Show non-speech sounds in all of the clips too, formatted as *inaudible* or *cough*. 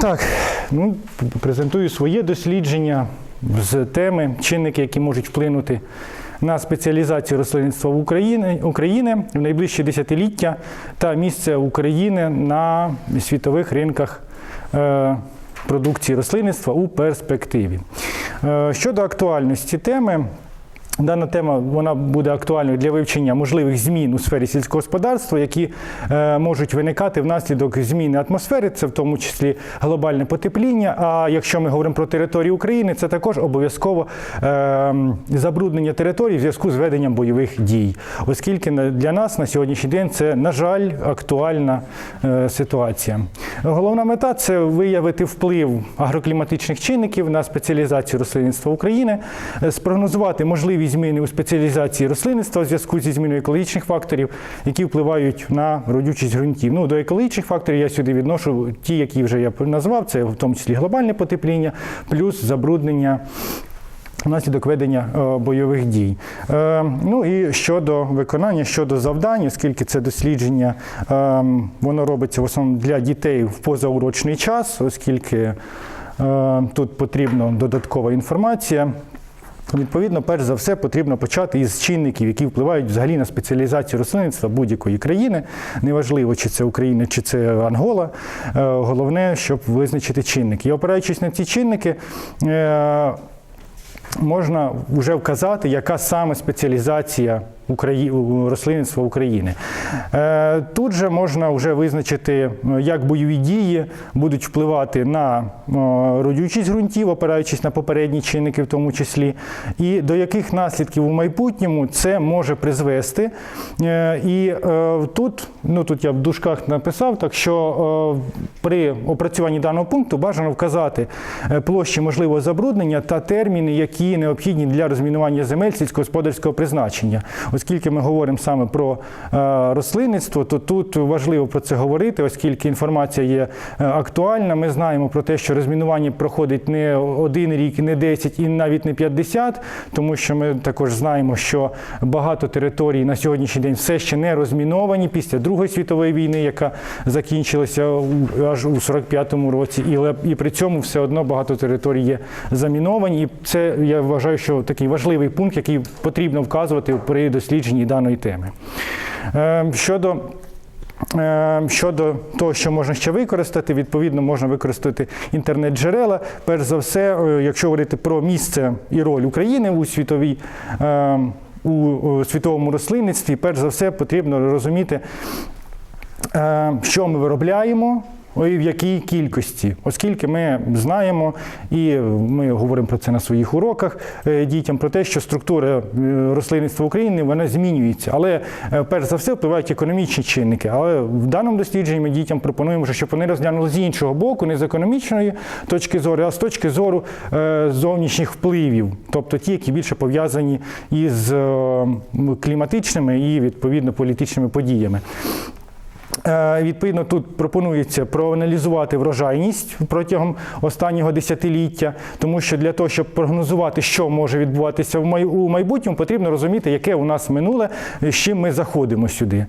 Так, ну, презентую своє дослідження з теми чинники, які можуть вплинути на спеціалізацію рослинництва в Україні, України в найближчі десятиліття та місце України на світових ринках е, продукції рослинництва у перспективі. Е, щодо актуальності теми, Дана тема вона буде актуальною для вивчення можливих змін у сфері сільського господарства, які е, можуть виникати внаслідок зміни атмосфери, це в тому числі глобальне потепління. А якщо ми говоримо про територію України, це також обов'язково е, забруднення території в зв'язку з веденням бойових дій, оскільки для нас на сьогоднішній день це, на жаль, актуальна е, ситуація. Головна мета це виявити вплив агрокліматичних чинників на спеціалізацію рослинництва України, е, спрогнозувати зміни у спеціалізації рослинництва у зв'язку зі зміною екологічних факторів, які впливають на родючість ґрунтів. Ну, до екологічних факторів я сюди відношу ті, які вже я назвав, це в тому числі глобальне потепління, плюс забруднення. Внаслідок ведення е, бойових дій. Е, ну і щодо виконання, щодо завдань, оскільки це дослідження, е, воно робиться в основному для дітей в позаурочний час, оскільки е, тут потрібна додаткова інформація. Відповідно, перш за все, потрібно почати із чинників, які впливають взагалі на спеціалізацію рослинництва будь-якої країни. Неважливо, чи це Україна, чи це Ангола. Е, Головне, щоб визначити чинники. І опираючись на ці чинники, е, можна вже вказати, яка саме спеціалізація Украї... рослинництва України. Е, Тут же можна вже визначити, е, як бойові дії будуть впливати на родючість ґрунтів, опираючись на попередні чинники, в тому числі, і до яких наслідків у майбутньому це може призвести. Е, І тут, ну тут я в дужках написав, так що при опрацюванні даного пункту бажано вказати площі можливого забруднення та терміни, які необхідні для розмінування земель сільськогосподарського призначення. Оскільки ми говоримо саме про е, рослинництво, то тут важливо про це говорити, оскільки інформація є е, актуальна. Ми знаємо про те, що розмінування проходить не один рік, не 10 і навіть не 50, тому що ми також знаємо, що багато територій на сьогоднішній день все ще не розміновані після Другої світової війни, яка закінчилася аж у 45-му році, і, і при цьому все одно багато територій є заміновані. І це я вважаю, що такий важливий пункт, який потрібно вказувати при дослідженні даної теми. Е, Щодо Е, Щодо того, що можна ще використати, відповідно можна використати інтернет-джерела. Перш за все, е, якщо говорити про місце і роль України у світовій. У світовому рослинництві, перш за все, потрібно розуміти, що ми виробляємо і в якій кількості, оскільки ми знаємо, і ми говоримо про це на своїх уроках е, дітям, про те, що структура е, рослинництва України вона змінюється. Але е, перш за все впливають економічні чинники. Але в даному дослідженні ми дітям пропонуємо, щоб вони розглянули з іншого боку, не з економічної точки зору, а з точки зору зовнішніх впливів, тобто ті, які більше пов'язані із кліматичними і відповідно політичними подіями. Е, Відповідно, тут пропонується проаналізувати врожайність протягом останнього десятиліття, тому що для того, щоб прогнозувати, що може відбуватися у майбутньому, потрібно розуміти, яке у нас минуле, з чим ми заходимо сюди.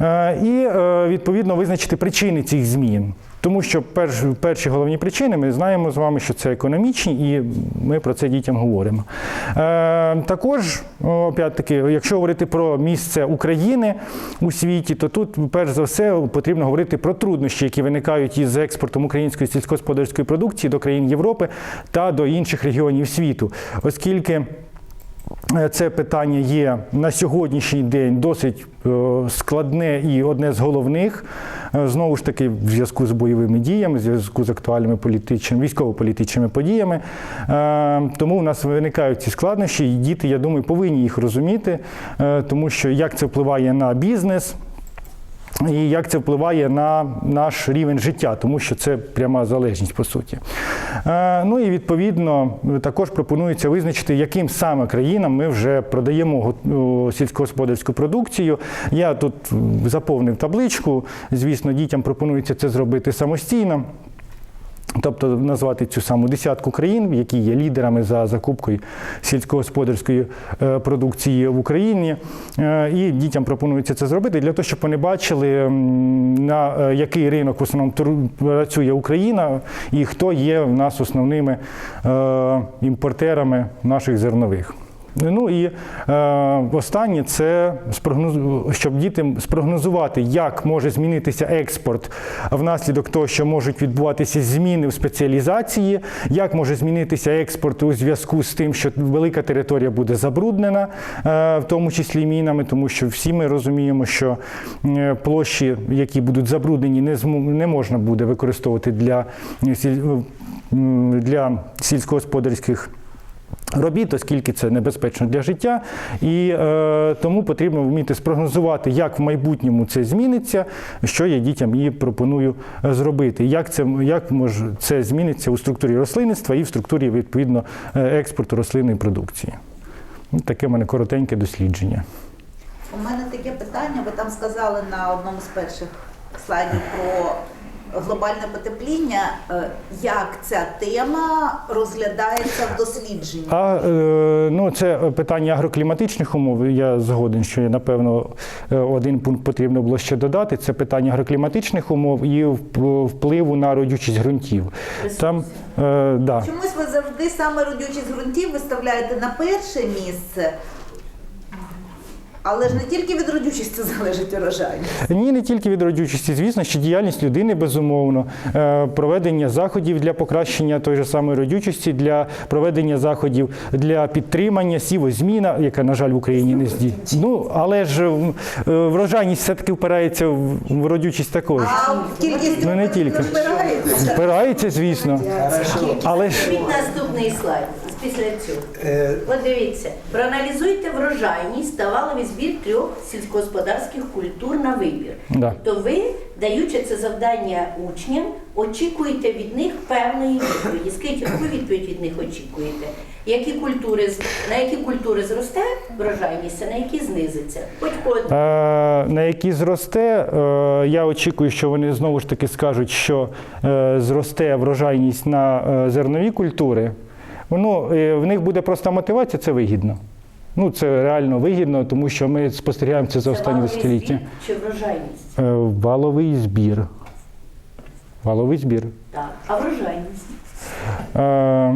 Е, І е, відповідно визначити причини цих змін. Тому що перш, перші головні причини ми знаємо з вами, що це економічні, і ми про це дітям говоримо. Е, також, опять-таки, якщо говорити про місце України у світі, то тут, перш за все, потрібно говорити про труднощі, які виникають із експортом української сільськогосподарської продукції до країн Європи та до інших регіонів світу, оскільки. Е, Це питання є на сьогоднішній день досить е, складне і одне з головних. Е, Знову ж таки, в зв'язку з бойовими діями, в зв'язку з актуальними політичними, військово-політичними подіями. Тому у нас виникають ці складнощі, і діти, я думаю, повинні їх розуміти, тому що як це впливає на бізнес. І як це впливає на наш рівень життя, тому що це пряма залежність по суті. Е, Ну і відповідно також пропонується визначити, яким саме країнам ми вже продаємо сільськогосподарську продукцію. Я тут заповнив табличку. Звісно, дітям пропонується це зробити самостійно. Тобто назвати цю саму десятку країн, які є лідерами за закупкою сільськогосподарської е, продукції в Україні. Е, І дітям пропонується це зробити для того, щоб вони бачили, на е, який ринок в основному працює Україна і хто є в нас основними імпортерами наших зернових. Ну і е, останнє це щоб дітям спрогнозувати, як може змінитися експорт внаслідок того, що можуть відбуватися зміни в спеціалізації, як може змінитися експорт у зв'язку з тим, що велика територія буде забруднена, е, в тому числі мінами, тому що всі ми розуміємо, що е, площі, які будуть забруднені, не не можна буде використовувати для, для сільськогосподарських робіт, оскільки це небезпечно для життя, і е, тому потрібно вміти спрогнозувати, як в майбутньому це зміниться, що я дітям і пропоную е, зробити, як це як може це зміниться у структурі рослинництва і в структурі відповідно е, експорту рослинної продукції. Ну, Таке в мене коротеньке дослідження. У мене таке питання. Ви там сказали на одному з перших слайдів про глобальне потепління. Е, Як ця тема розглядається в дослідженні? А е, ну, це питання агрокліматичних умов. Я згоден, що напевно е, один пункт потрібно було ще додати. Це питання агрокліматичних умов і впливу на родючість ґрунтів. Там е, да. Чомусь ви завжди саме родючість ґрунтів виставляєте на перше місце. Але ж не тільки від родючості залежить урожайність. Ні, не тільки від родючості, звісно, що діяльність людини безумовно, Е, проведення заходів для покращення тої ж самої родючості, для проведення заходів для підтримання сівозміна, яка, на жаль, в Україні не зді. Ну, але ж е, врожайність все-таки впирається в родючість також. А кількість Ну, не тільки. розбираєтеся. Впирається, звісно. Але ж наступний слайд після цього. Е, От дивіться, проаналізуйте врожайність та валовий збір трьох сільськогосподарських культур на вибір. Да. То ви, даючи це завдання учням, очікуєте від них певної відповіді. Скажіть, яку відповідь від них очікуєте? Які культури з- на які культури зросте врожайність, а на які знизиться? Хоч по Е, на які зросте, е, я очікую, що вони знову ж таки скажуть, що е, зросте врожайність на е, зернові культури. Ну, е, в них буде проста мотивація, це вигідно. Ну, це реально вигідно, тому що ми спостерігаємо це за останні десятиліття. чи врожайність? Е, Валовий збір. Валовий збір. Так. А врожайність? Е,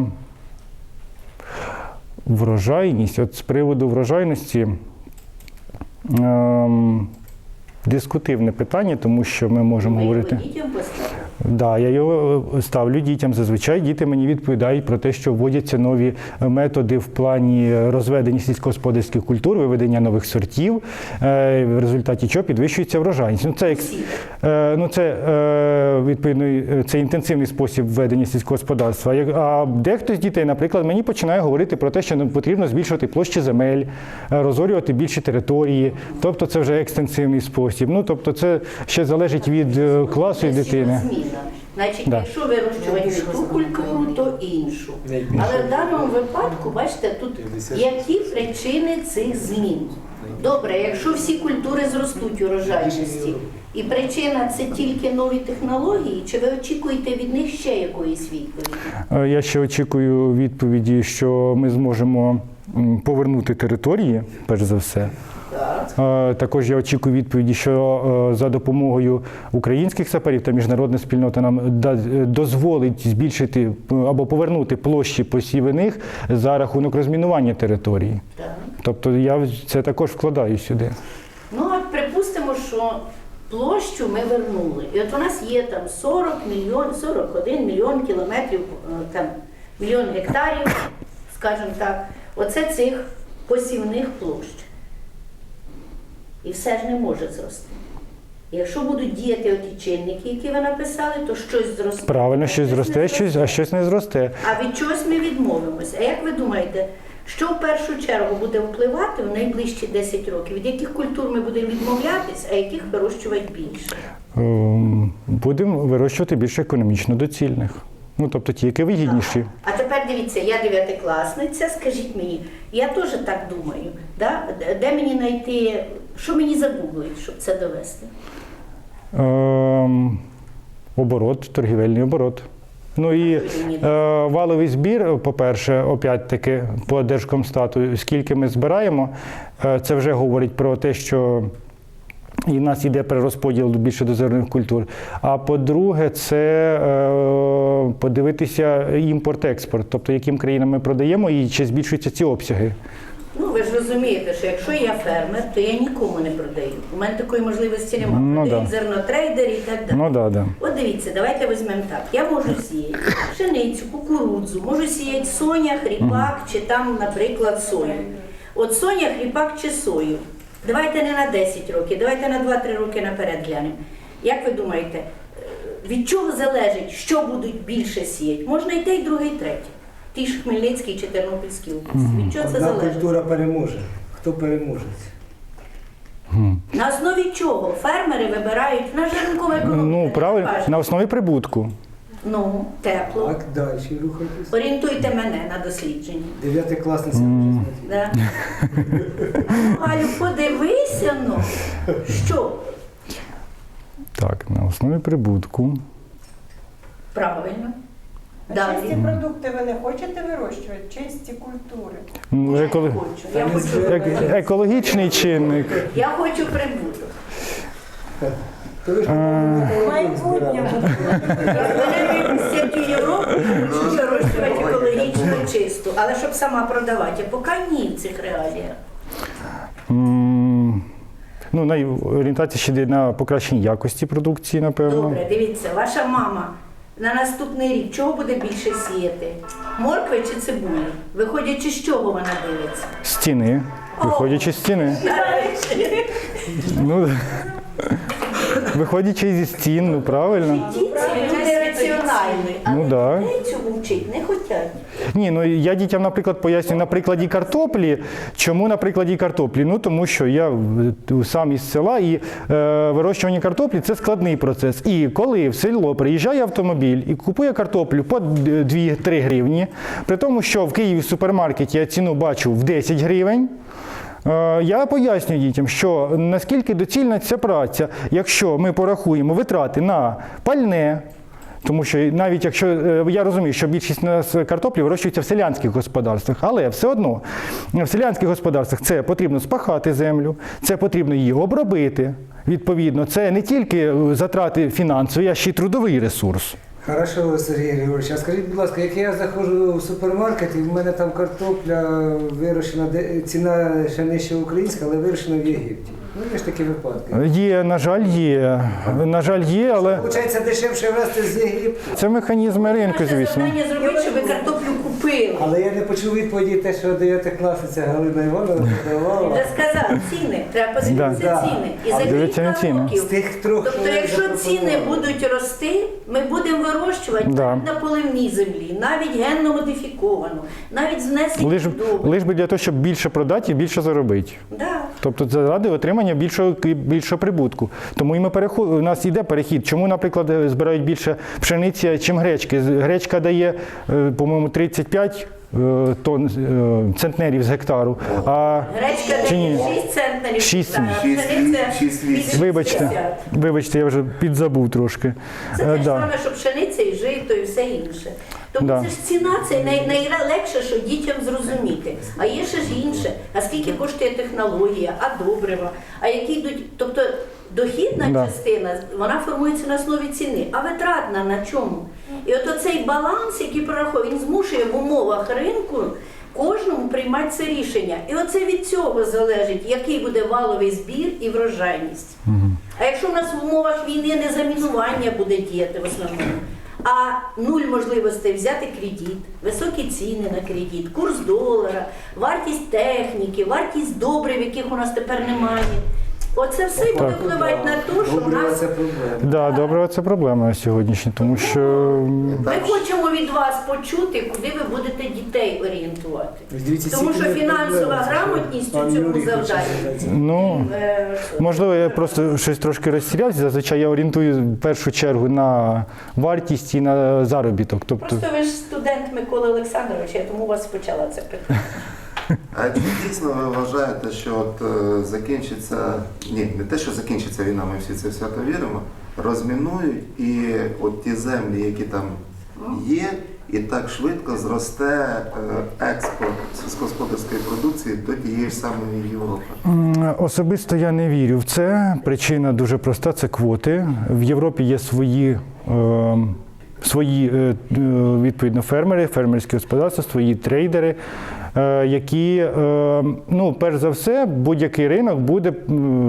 Врожайність, от з приводу врожайності ем, дискутивне питання, тому що ми можемо Ми говорити. дітям. Да, я його е, ставлю дітям. Зазвичай діти мені відповідають про те, що вводяться нові методи в плані розведення сільськогосподарських культур, виведення нових сортів, е, в результаті чого підвищується врожайність. Ну, це, е, ну, це відповідно це інтенсивний спосіб ведення сільського господарства. Як- А дехто з дітей, наприклад, мені починає говорити про те, що нам потрібно збільшувати площі земель, розорювати більші території. Тобто це вже екстенсивний спосіб. Ну тобто, це ще залежить від класу і дитини. Зміна. Значить, Да. якщо вирощувати ту культуру, то іншу. Але в даному випадку, бачите, тут які причини цих змін. Добре, якщо всі культури зростуть урожайності, і причина це тільки нові технології, чи ви очікуєте від них ще якоїсь відповіді? Е, Я ще очікую відповіді, що ми зможемо повернути території, перш за все. Е, Також я очікую відповіді, що е, за допомогою українських саперів та міжнародна спільнота нам е, дозволить збільшити або повернути площі посівних за рахунок розмінування території. Так. Тобто я це також вкладаю сюди. Ну, от припустимо, що площу ми вернули. І от у нас є там 40 мільйон, 41 мільйон кілометрів, там мільйон гектарів, скажімо так, оце цих посівних площ. І все ж не може зрости. Якщо будуть діяти оті чинники, які ви написали, то щось зросте. Правильно, щось зросте, щось, а щось не зросте. а від чогось ми відмовимося. А як ви думаєте, що в першу чергу буде впливати в найближчі 10 років? Від яких культур ми будемо відмовлятись, а яких вирощувати більше? Ем, Будемо вирощувати більш економічно доцільних. Ну тобто ті, які вигідніші. А тепер дивіться, я дев'ятикласниця, скажіть мені, я теж так думаю, да? Де мені знайти, що мені загуглить, щоб це довести? Ем, оборот, торгівельний оборот. Ну і е, валовий збір, по-перше, опять-таки по Держкомстату, скільки ми збираємо, е, це вже говорить про те, що і в нас йде перерозподіл більше до зернових культур. А по-друге, це е, подивитися імпорт-експорт, тобто яким країнам ми продаємо і чи збільшуються ці обсяги. Розумієте, що якщо я фермер, то я нікому не продаю. У мене такої можливості немає. Ну, да. зернотрейдери і так далі. Ну да, да. От дивіться, давайте візьмемо так. Я можу сіяти пшеницю, кукурудзу, можу сіяти соня, хріпак чи там, наприклад, сою. От соня, хріпак чи сою. Давайте не на 10 років, давайте на 2-3 роки наперед глянемо. Як ви думаєте, е, від чого залежить, що будуть більше сіяти? Можна і те, і друге, і третє. Ті ж Хмельницький чи Тернопільській області. Від чого це Одна залежить? культура переможе. Хто переможе? На основі чого фермери вибирають на жаринкову економіку? Ну правильно, на основі прибутку. Ну, тепло. Так, далі рухайтесь. Орієнтуйте мене на дослідження. Дев'ятикласниця вже знає. Да. Галю, подивися ну. Що? Так, на основі прибутку. Правильно. А чисті продукти ви не хочете вирощувати? Чисті культури. Ну, Я еколо- хочу. Я хочу, ек- Екологічний чинник. я хочу прибуток. То ви ж Майбутнє. Мене всякі Європу хочу вирощувати екологічно чисту, але щоб сама продавати. А поки ні в цих реаліях. М, Ну, на орієнтація ще йде на покращення якості продукції, напевно. Добре, дивіться, ваша мама на наступний рік чого буде більше сіяти? Моркви чи цибулі? Виходячи з чого вона дивиться? Стіни. Виходячи з стіни. Ну, *laughs* виходячи зі стін, ну правильно. Діти люди раціональні, але Ну, да. цього вчить не хочуть. Ні, ну я дітям, наприклад, пояснюю на прикладі картоплі. Чому на прикладі картоплі? Ну тому що я сам із села і е, вирощування картоплі це складний процес. І коли в село приїжджає автомобіль і купує картоплю по 2-3 гривні, при тому, що в Києві в супермаркеті я ціну бачу в 10 гривень. Е, Я пояснюю дітям, що наскільки доцільна ця праця, якщо ми порахуємо витрати на пальне, тому що навіть якщо е, я розумію, що більшість нас картоплі вирощується в селянських господарствах, але все одно в селянських господарствах це потрібно спахати землю, це потрібно її обробити. Відповідно, це не тільки е, затрати фінансові, а ще й трудовий ресурс. Хорошо, Сергій Григорович, а скажіть, будь ласка, як я заходжу в супермаркет, і в мене там картопля вирощена, ціна ще нижче українська, але вирощена в Єгипті. Ну, є ж такі випадки. Є, на жаль, є. На жаль, є, але Получається дешевше вести з Єгипту. це механізми ринку, звісно. завдання зробити, щоб ви картоплю купили. Але я не почув відповіді те, що дев'ятикласниця Галина Івановна подавала. Вже сказав, ціни, треба подивитися Да. ціни. І за Дивіться на кілька ціни. років. З тих трьох, Тобто, що я якщо ціни будуть рости, ми будемо вирощувати Да. навіть на поливній землі, навіть генно модифіковану, навіть з внесенням Лиш, добрив. лиш би для того, щоб більше продати і більше заробити. Да. Тобто заради отримання більшого більшого прибутку. Тому і ми переход, у нас йде перехід. Чому, наприклад, е, збирають більше пшениці, чим гречки? З- Гречка дає, е, по-моєму, 35 е, тонн е, центнерів з гектару. А Гречка Чи ні? 6 центнерів, Шість. а Шість, пшениця шість, вісім. вибачте, вибачте, я вже підзабув трошки. Це Е, те ж да. саме, що пшениця і жито, і все інше. Тому Да. це ж ціна, це най, найлегше, що дітям зрозуміти. А є ще ж інше. А скільки коштує технологія, а добрива, а які йдуть. Тобто дохідна Да. частина вона формується на основі ціни, а витратна на чому? І от оцей баланс, який прораховує, він змушує в умовах ринку. Кожному приймати це рішення. І оце від цього залежить, який буде валовий збір і врожайність. А якщо в нас в умовах війни не замінування буде діяти в основному, а нуль можливостей взяти кредит, високі ціни на кредит, курс долара, вартість техніки, вартість добрив, яких у нас тепер немає. Оце все буде Так. впливати на те, що в нас це проблема. Да, добре, це проблема на сьогоднішній, тому що ми хочемо від вас почути, куди ви будете дітей орієнтувати. Дивіться, Тому що фінансова грамотність у цьому завданні. ну. Е, Можливо, я просто щось трошки розтірявся. Зазвичай я орієнтую в першу чергу на вартість і на заробіток. Тобто, Просто ви ж студент Миколи Олександровича, я тому вас почала це питання. А чи дійсно ви вважаєте, що от е, закінчиться, ні, не те, що закінчиться війна, ми всі це свято віримо, розмінують і от ті землі, які там є і так швидко зросте е, експорт сільськогосподарської продукції до тієї ж самої Європи? Особисто я не вірю в це. Причина дуже проста це квоти. В Європі є свої. е, Свої е, відповідно фермери, фермерські господарства, свої трейдери, які, е, ну, перш за все, будь-який ринок буде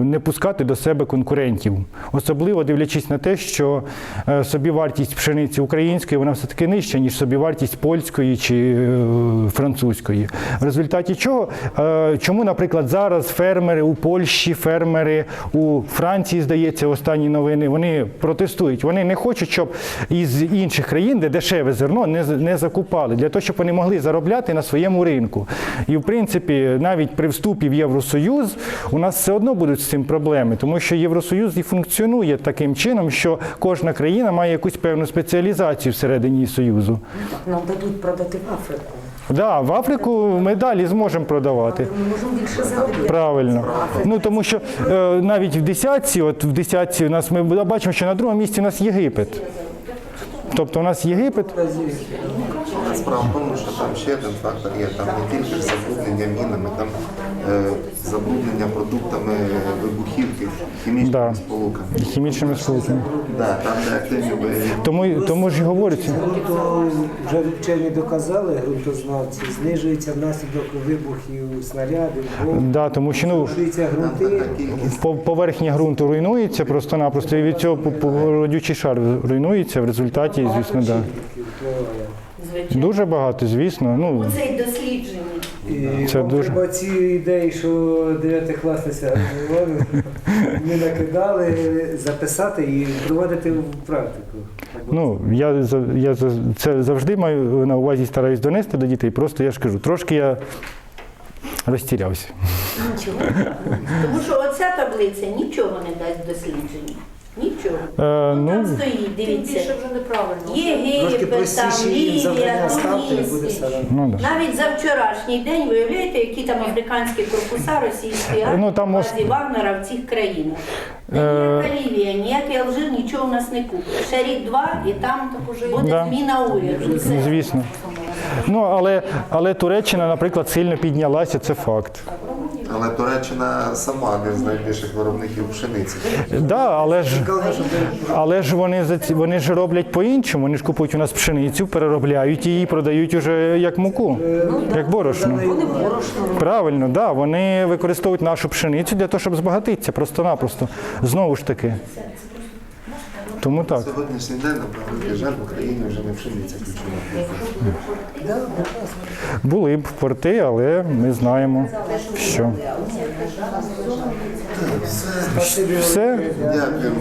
не пускати до себе конкурентів, особливо дивлячись на те, що е, собівартість пшениці української вона все таки нижча, ніж собівартість польської чи е, французької. В результаті чого, е, чому, наприклад, зараз фермери у Польщі, фермери у Франції, здається, останні новини, вони протестують. Вони не хочуть, щоб із інших країн, де дешеве зерно, не закупали, для того, щоб вони могли заробляти на своєму ринку. І в принципі, навіть при вступі в Євросоюз у нас все одно будуть з цим проблеми, тому що Євросоюз і функціонує таким чином, що кожна країна має якусь певну спеціалізацію всередині Союзу. Нам дадуть продати в Африку. Да, в Африку ми далі зможемо продавати. Ми можемо більше заробляти. Правильно. Ну тому що е, навіть в десятці, от в десятці у нас ми бачимо, що на другому місці у нас Єгипет. Тобто у нас Єгипет, Справа в тому, що там ще один фактор є. Там не тільки забруднення мінами, там е, забруднення продуктами вибухівки, хімічними Да. сполуками. хімічними сполуками. Да, там де активні бойові. Тому, тому ж і говориться. Грунто вже вчені доказали, ґрунтознавці, знижується внаслідок вибухів снарядів, бомб, Да, тому що ну, зрушуються Там ґрунти. така кількість. по- поверхня ґрунту руйнується просто-напросто, і від цього по- по- родючий шар руйнується в результаті, звісно, да. Дуже багато, звісно. Ну, Оце й дослідження. І Це вам дуже- треба ці ідеї, що дев'ятикласниця говорила, ми накидали, записати і проводити в практику. Ну, я, за- я за- це завжди маю на увазі стараюсь донести до дітей. Просто я ж кажу, трошки я розтірявся. Тому що оця таблиця нічого не дасть дослідження. Нічого. Е, Ну, ну, там стоїть, дивіться. вже неправильно. Єгипет, там, Лівія, завдання ставте, і буде Тунис. все одно. ну, да. Навіть за вчорашній день виявляєте, які там африканські корпуса російські армії Ну, там в ос- базі Вагнера в цих країнах. Е, Ніяка Лівія, ніякий Алжир нічого у нас не купить. Ще рік-два і там буде Да. зміна уряду. Все. Звісно. Ну, але, але Туреччина, наприклад, сильно піднялася, це факт. Але Туреччина сама один з найбільших виробників пшениці. Да, але ж, але ж вони, за ці- вони ж роблять по-іншому. Вони ж купують у нас пшеницю, переробляють її, продають уже як муку, як борошно. Вони борошно Правильно, да, вони використовують нашу пшеницю для того, щоб збагатитися просто-напросто. Знову ж таки. Тому так. Сьогоднішній день, правда, жаль, в Україні вже не пшениця ключова. Були б порти, але ми знаємо, що все. Дякую.